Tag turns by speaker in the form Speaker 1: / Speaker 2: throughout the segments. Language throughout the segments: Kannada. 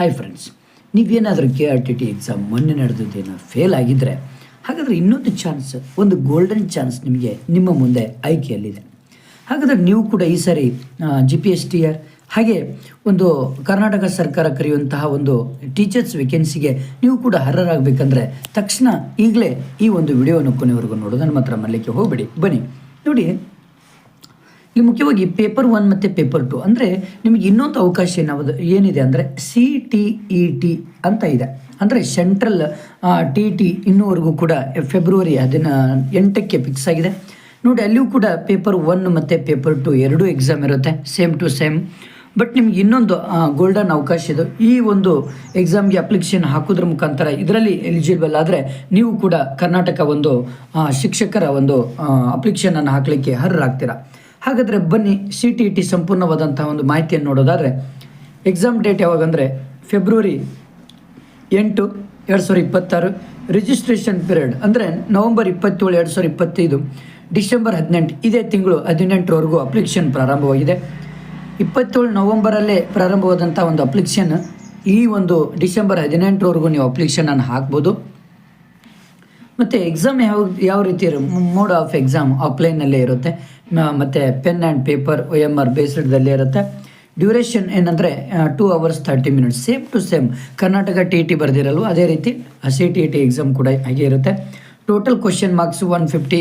Speaker 1: ಹಾಯ್ ಫ್ರೆಂಡ್ಸ್ ನೀವೇನಾದರೂ K R T T exam ಮೊನ್ನೆ ನಡೆದಿದ್ದೇನೋ ಫೇಲ್ ಆಗಿದ್ದರೆ ಹಾಗಾದರೆ ಇನ್ನೊಂದು ಚಾನ್ಸ್ ಒಂದು ಗೋಲ್ಡನ್ ಚಾನ್ಸ್ ನಿಮಗೆ ನಿಮ್ಮ ಮುಂದೆ ಆಯ್ಕೆಯಲ್ಲಿದೆ. ಹಾಗಾದರೆ ನೀವು ಕೂಡ ಈ ಸಾರಿ G P S T R ಹಾಗೆ ಒಂದು ಕರ್ನಾಟಕ ಸರ್ಕಾರ ಕರೆಯುವಂತಹ ಒಂದು ಟೀಚರ್ಸ್ ವೇಕೆನ್ಸಿಗೆ ನೀವು ಕೂಡ ಅರ್ಹರಾಗಬೇಕಂದ್ರೆ ತಕ್ಷಣ ಈಗಲೇ ಈ ಒಂದು ವಿಡಿಯೋವನ್ನು ಕೊನೆವರೆಗೂ ನೋಡೋದನ್ನು ಮಾತ್ರ ಮಾಡಲಿಕ್ಕೆ ಹೋಗಬೇಡಿ. ಬನ್ನಿ, ನೋಡಿ ಇಲ್ಲಿ ಮುಖ್ಯವಾಗಿ ಪೇಪರ್ ಒನ್ ಮತ್ತು ಪೇಪರ್ ಟು ಅಂದರೆ ನಿಮಗೆ ಇನ್ನೊಂದು ಅವಕಾಶ ಏನಾವುದು ಏನಿದೆ ಅಂದರೆ ಸಿ ಟಿ ಇ ಟಿ ಅಂತ ಇದೆ. ಅಂದರೆ ಸೆಂಟ್ರಲ್ ಟಿ ಟಿ ಇನ್ನೂವರೆಗೂ ಕೂಡ ಫೆಬ್ರವರಿ ಹದಿನ ಎಂಟಕ್ಕೆ ಫಿಕ್ಸ್ ಆಗಿದೆ. ನೋಡಿ, ಅಲ್ಲಿಯೂ ಕೂಡ ಪೇಪರ್ ಒನ್ ಮತ್ತು ಪೇಪರ್ ಟು ಎರಡೂ ಎಕ್ಸಾಮ್ ಇರುತ್ತೆ ಸೇಮ್ ಟು ಸೇಮ್ ಬಟ್ ನಿಮ್ಗೆ ಇನ್ನೊಂದು ಗೋಲ್ಡನ್ ಅವಕಾಶ ಇದು. ಈ ಒಂದು ಎಕ್ಸಾಮ್ಗೆ ಅಪ್ಲಿಕೇಶನ್ ಹಾಕೋದ್ರ ಮುಖಾಂತರ ಇದರಲ್ಲಿ ಎಲಿಜಿಬಲ್ ಆದರೆ ನೀವು ಕೂಡ ಕರ್ನಾಟಕ ಒಂದು ಶಿಕ್ಷಕರ ಒಂದು ಅಪ್ಲಿಕೇಶನನ್ನು ಹಾಕಲಿಕ್ಕೆ ಅರ್ಹರಾಗ್ತೀರಾ. ಹಾಗಾದರೆ ಬನ್ನಿ ಸಿ ಟಿ ಟಿ ಸಂಪೂರ್ಣವಾದಂಥ ಒಂದು ಮಾಹಿತಿಯನ್ನು ನೋಡೋದಾದರೆ ಎಕ್ಸಾಮ್ ಡೇಟ್ ಯಾವಾಗ ಅಂದರೆ ಫೆಬ್ರವರಿ ಎಂಟು ಎರಡು ಸಾವಿರದ ಇಪ್ಪತ್ತಾರು ರಿಜಿಸ್ಟ್ರೇಷನ್ ಪೀರಿಯಡ್ ಅಂದರೆ ನವಂಬರ್ ಇಪ್ಪತ್ತೇಳು ಎರಡು ಸಾವಿರದ ಇಪ್ಪತ್ತೈದು ಡಿಸೆಂಬರ್ ಹದಿನೆಂಟು, ಇದೇ ತಿಂಗಳು ಹದಿನೆಂಟರವರೆಗೂ ಅಪ್ಲಿಕೇಶನ್ ಪ್ರಾರಂಭವಾಗಿದೆ. ಇಪ್ಪತ್ತೇಳು ನವಂಬರಲ್ಲೇ ಪ್ರಾರಂಭವಾದಂಥ ಒಂದು ಅಪ್ಲಿಕೇಶನ್ ಈ ಒಂದು ಡಿಸೆಂಬರ್ ಹದಿನೆಂಟರವರೆಗೂ ನೀವು ಅಪ್ಲಿಕೇಶನನ್ನು ಹಾಕ್ಬೋದು. ಮತ್ತು ಎಕ್ಸಾಮ್ ಯಾವ ಯಾವ ರೀತಿ ಮೋಡ್ ಆಫ್ ಎಕ್ಸಾಮ್ ಆಫ್ಲೈನಲ್ಲೇ ಇರುತ್ತೆ. ಮತ್ತೆ pen and paper O M R ಬೇಸ್ಡ್ದಲ್ಲೇ ಇರುತ್ತೆ. ಡ್ಯೂರೇಷನ್ ಏನಂದರೆ two hours thirty minutes same to same Karnataka T T ಬರೆದಿರಲ್ವ, ಅದೇ ರೀತಿ ಸಿ ಟಿ ಟಿ ಎಕ್ಸಾಮ್ ಕೂಡ ಹಾಗೆ ಇರುತ್ತೆ. Total question marks one fifty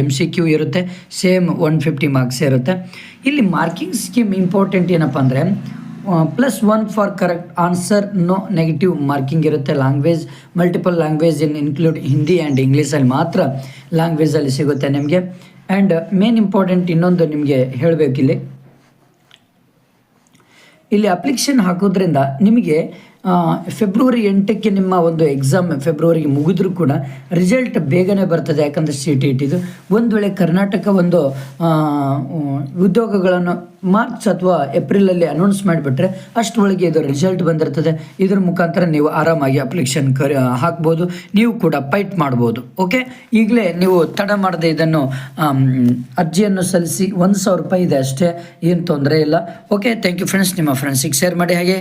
Speaker 1: M C Q ಇರುತ್ತೆ. ಸೇಮ್ ಒನ್ ಫಿಫ್ಟಿ ಮಾರ್ಕ್ಸ್ ಇರುತ್ತೆ. ಇಲ್ಲಿ ಮಾರ್ಕಿಂಗ್ ಸ್ಕೀಮ್ ಇಂಪಾರ್ಟೆಂಟ್ ಏನಪ್ಪ ಅಂದರೆ plus one for correct answer no negative marking ಇರುತ್ತೆ. Language multiple language in include Hindi and ಇಂಗ್ಲೀಷಲ್ಲಿ ಮಾತ್ರ ಲ್ಯಾಂಗ್ವೇಜಲ್ಲಿ ಸಿಗುತ್ತೆ ನಿಮಗೆ. ಆ್ಯಂಡ್ ಮೇನ್ ಇಂಪಾರ್ಟೆಂಟ್ ಇನ್ನೊಂದು ನಿಮಗೆ ಹೇಳಬೇಕಿಲ್ಲಿ. ಇಲ್ಲಿ ಅಪ್ಲಿಕೇಶನ್ ಹಾಕೋದ್ರಿಂದ ನಿಮಗೆ ಫೆಬ್ರವರಿ ಎಂಟಕ್ಕೆ ನಿಮ್ಮ ಒಂದು ಎಕ್ಸಾಮ್ ಫೆಬ್ರವರಿಗೆ ಮುಗಿದ್ರೂ ಕೂಡ ರಿಸಲ್ಟ್ ಬೇಗನೆ ಬರ್ತದೆ. ಯಾಕಂದರೆ ಸಿ ಟಿ ಟಿದು ಒಂದು ವೇಳೆ ಕರ್ನಾಟಕ ಒಂದು ಉದ್ಯೋಗಗಳನ್ನು ಮಾರ್ಚ್ ಅಥವಾ ಏಪ್ರಿಲಲ್ಲಿ ಅನೌನ್ಸ್ ಮಾಡಿಬಿಟ್ರೆ ಅಷ್ಟರೊಳಗೆ ಇದು ರಿಸಲ್ಟ್ ಬಂದಿರ್ತದೆ. ಇದ್ರ ಮುಖಾಂತರ ನೀವು ಆರಾಮಾಗಿ ಅಪ್ಲಿಕೇಶನ್ ಕರಿ ಹಾಕ್ಬೋದು. ನೀವು ಕೂಡ ಫೈಟ್ ಮಾಡ್ಬೋದು. ಓಕೆ ಈಗಲೇ ನೀವು ತಡ ಮಾಡದೆ ಇದನ್ನು ಅರ್ಜಿಯನ್ನು ಸಲ್ಲಿಸಿ ಒಂದು ಸಾವಿರ ರೂಪಾಯಿ ಇದೆ ಅಷ್ಟೇ. ಏನು ತೊಂದರೆ ಇಲ್ಲ. ಓಕೆ ಥ್ಯಾಂಕ್ ಯು ಫ್ರೆಂಡ್ಸ್ ನಿಮ್ಮ ಫ್ರೆಂಡ್ಸಿಗೆ ಶೇರ್ ಮಾಡಿ ಹಾಗೆ.